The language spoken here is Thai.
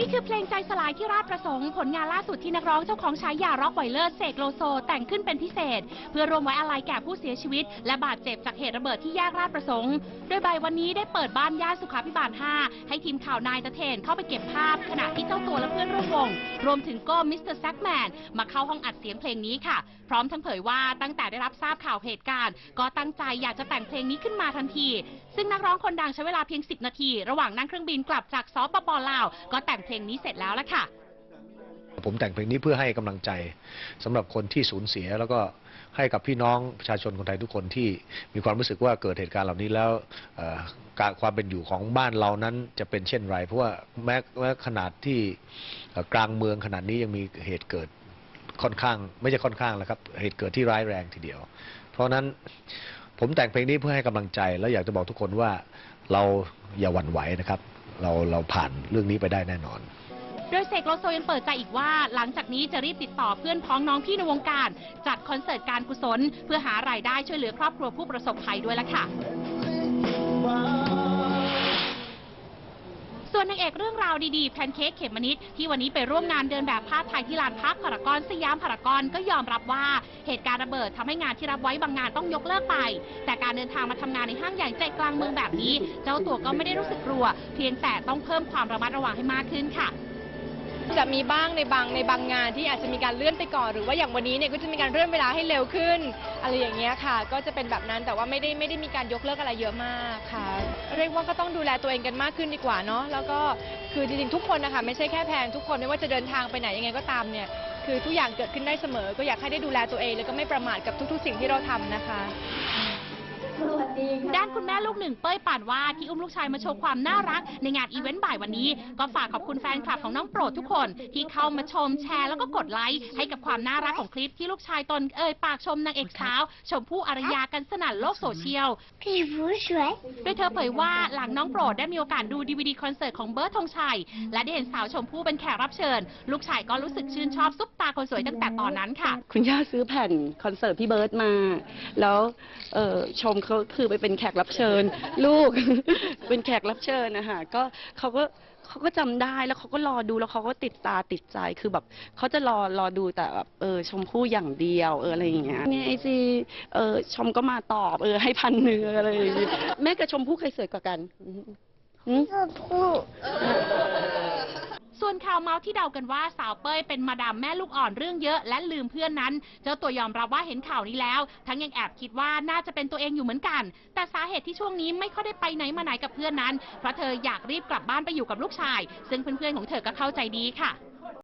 นี่คือเพลงใจสลายที่ราชประสงค์ผลงานล่าสุดที่นักร้องเจ้าของฉายาร็อกไวเลอร์เสกโลโซ แต่งขึ้นเป็นพิเศษ เพื่อรวมไว้อาลัยแก่ผู้เสียชีวิต และบาดเจ็บจากเหตุระเบิดที่แยกราชประสงค์ โดยบ่ายวันนี้ได้เปิดบ้านย่านสุขาพิบาล 5 ให้ทีมข่าวนายตะเทนเข้าไปเก็บภาพ ขณะที่เจ้าตัวและเพื่อนร่วมวง รวมถึงก้มิสเตอร์แซกแมนมาเข้าห้องอัดเสียงเพลงนี้ค่ะ พร้อมทั้งเผยว่าตั้งแต่ได้รับทราบข่าวเหตุการณ์ ก็ตั้งใจอยากจะแต่งเพลงนี้ขึ้นมาทันที ซึ่งนักร้องคนดังใช้เวลาเพียง 10 นาที ระหว่างนั่งเครื่องบินกลับจากซอปปลาวก็แต่งเพลงนี้เสร็จแล้วละค่ะ ผมแต่งเพลงนี้เพื่อให้กำลังใจสำหรับคนที่สูญเสีย แล้วก็ให้กับพี่น้องประชาชนคนไทยทุกคนที่มีความรู้สึกว่าเกิดเหตุการณ์เหล่านี้แล้วเอ่อการความเป็นอยู่ของบ้านเรานั้นจะเป็นเช่นไร เพราะว่าแม้แม้ขนาดที่เอ่อกลางเมืองขนาดนี้ยังมีเหตุเกิดค่อนข้าง ไม่ใช่ค่อนข้างแล้วครับเหตุเกิดที่ร้ายแรงทีเดียว เพราะฉะนั้นผมแต่งเพลงนี้เพื่อให้กำลังใจ แล้วอยากจะบอกทุกคนว่าเราอย่าหวั่นไหวนะครับ เราเราผ่านเรื่องนี้ไปได้แน่นอน โดยเสกโลโซยังเปิดใจอีกว่า หลังจากนี้จะรีบติดต่อเพื่อนพ้องน้องพี่ในวงการ จัดคอนเสิร์ตการกุศล เพื่อหารายได้ช่วยเหลือครอบครัวผู้ประสบภัยด้วยละค่ะ ส่วนนางเอกเรื่องราวดีๆแพนเค้กเขมมะนิดที่วันนี้ไปร่วมงานเดินแบบผ้าไทยที่ลานพักพารากอนสยามพารากอนก็ยอมรับว่าเหตุการณ์ระเบิดทำให้งานที่รับไว้บางงานต้องยกเลิกไป แต่การเดินทางมาทำงานในห้างใหญ่ใจกลางเมืองแบบนี้ เจ้าตัวก็ไม่ได้รู้สึกกลัว เพียงแต่ต้องเพิ่มความระมัดระวังให้มากขึ้นค่ะ จะมีบ้างในบางในบางงานที่อาจจะมีการเลื่อนไปก่อน หรือว่าอย่างวันนี้เนี่ยก็จะมีการเลื่อนเวลาให้เร็วขึ้น อะไรอย่างเงี้ยค่ะ ก็จะเป็นแบบนั้นแต่ว่าไม่ได้ไม่ได้มีการยกเลิกอะไรเยอะมากค่ะ เรียกว่าก็ต้องดูแลตัวเองกันมากขึ้นดีกว่าเนาะแล้วก็คือจริงๆทุกคนนะคะไม่ใช่แค่แพนทุกคนไม่ว่าจะเดินทางไปไหนยังไงก็ตามเนี่ยคือทุกอย่างเกิดขึ้นได้เสมอ ก็อยากให้ได้ดูแลตัวเอง แล้วก็ไม่ประมาทกับทุก ๆ สิ่งที่เราทำนะคะ ด้านคุณแม่ลูกหนึ่งเป้ยป่านว่าที่อุ้มลูกชายมาโชว์ความน่ารัก ในงานอีเวนต์บ่ายวันนี้ ก็ฝากขอบคุณแฟนคลับของน้องโปรดทุกคน ที่เข้ามาชมแชร์แล้วก็กดไลค์ให้กับความน่ารักของคลิปที่ลูกชายตนเอ่ยปากชมนางเอกสาวชมพู่อารยากันสนั่นโลกโซเชียล พี่ผู้ช่วย โดยเธอเผยว่าหลังน้องโปรดได้มีโอกาสดูดีวดีคอนเสิร์ตของเบิร์ดธงชัย และได้เห็นสาวชมพู่เป็นแขกรับเชิญ ลูกชายก็รู้สึกชื่นชอบซุปตาคนสวยตั้งแต่ตอนนั้นค่ะ คุณย่าซื้อแผ่นคอนเสิร์ตพี่เบิร์ตมา แล้วเอ่อชมเขาคือไปเป็นแขกรับเชิญ ลูก เป็นแขกรับเชิญนะคะก็เขาก็เขาก็จำได้แล้วเขาก็รอดูแล้วเขาก็ติดตาติดใจคือแบบเขาจะรอรอดูแต่แบบเออชมพู่อย่างเดียวเอออะไรอย่างเงี้ยไอจีเออชมก็มาตอบเออให้พันเนื้ออะไรอย่างเงี้ยแม่กับชมพู่ใครสวยกว่ากันอืมอืมพ่อพูด ส่วนข่าว เมาส์ที่เดากันว่าสาวเป้ยเป็นมาดามแม่ลูกอ่อนเรื่องเยอะและลืมเพื่อนนั้น เจ้าตัวยอมรับว่าเห็นข่าวนี้แล้ว ทั้งยังแอบคิดว่าน่าจะเป็นตัวเองอยู่เหมือนกัน แต่สาเหตุที่ช่วงนี้ไม่ค่อยได้ไปไหนมาไหนกับเพื่อนนั้น เพราะเธออยากรีบกลับบ้านไปอยู่กับลูกชาย ซึ่งเพื่อนๆของเธอก็เข้าใจดีค่ะ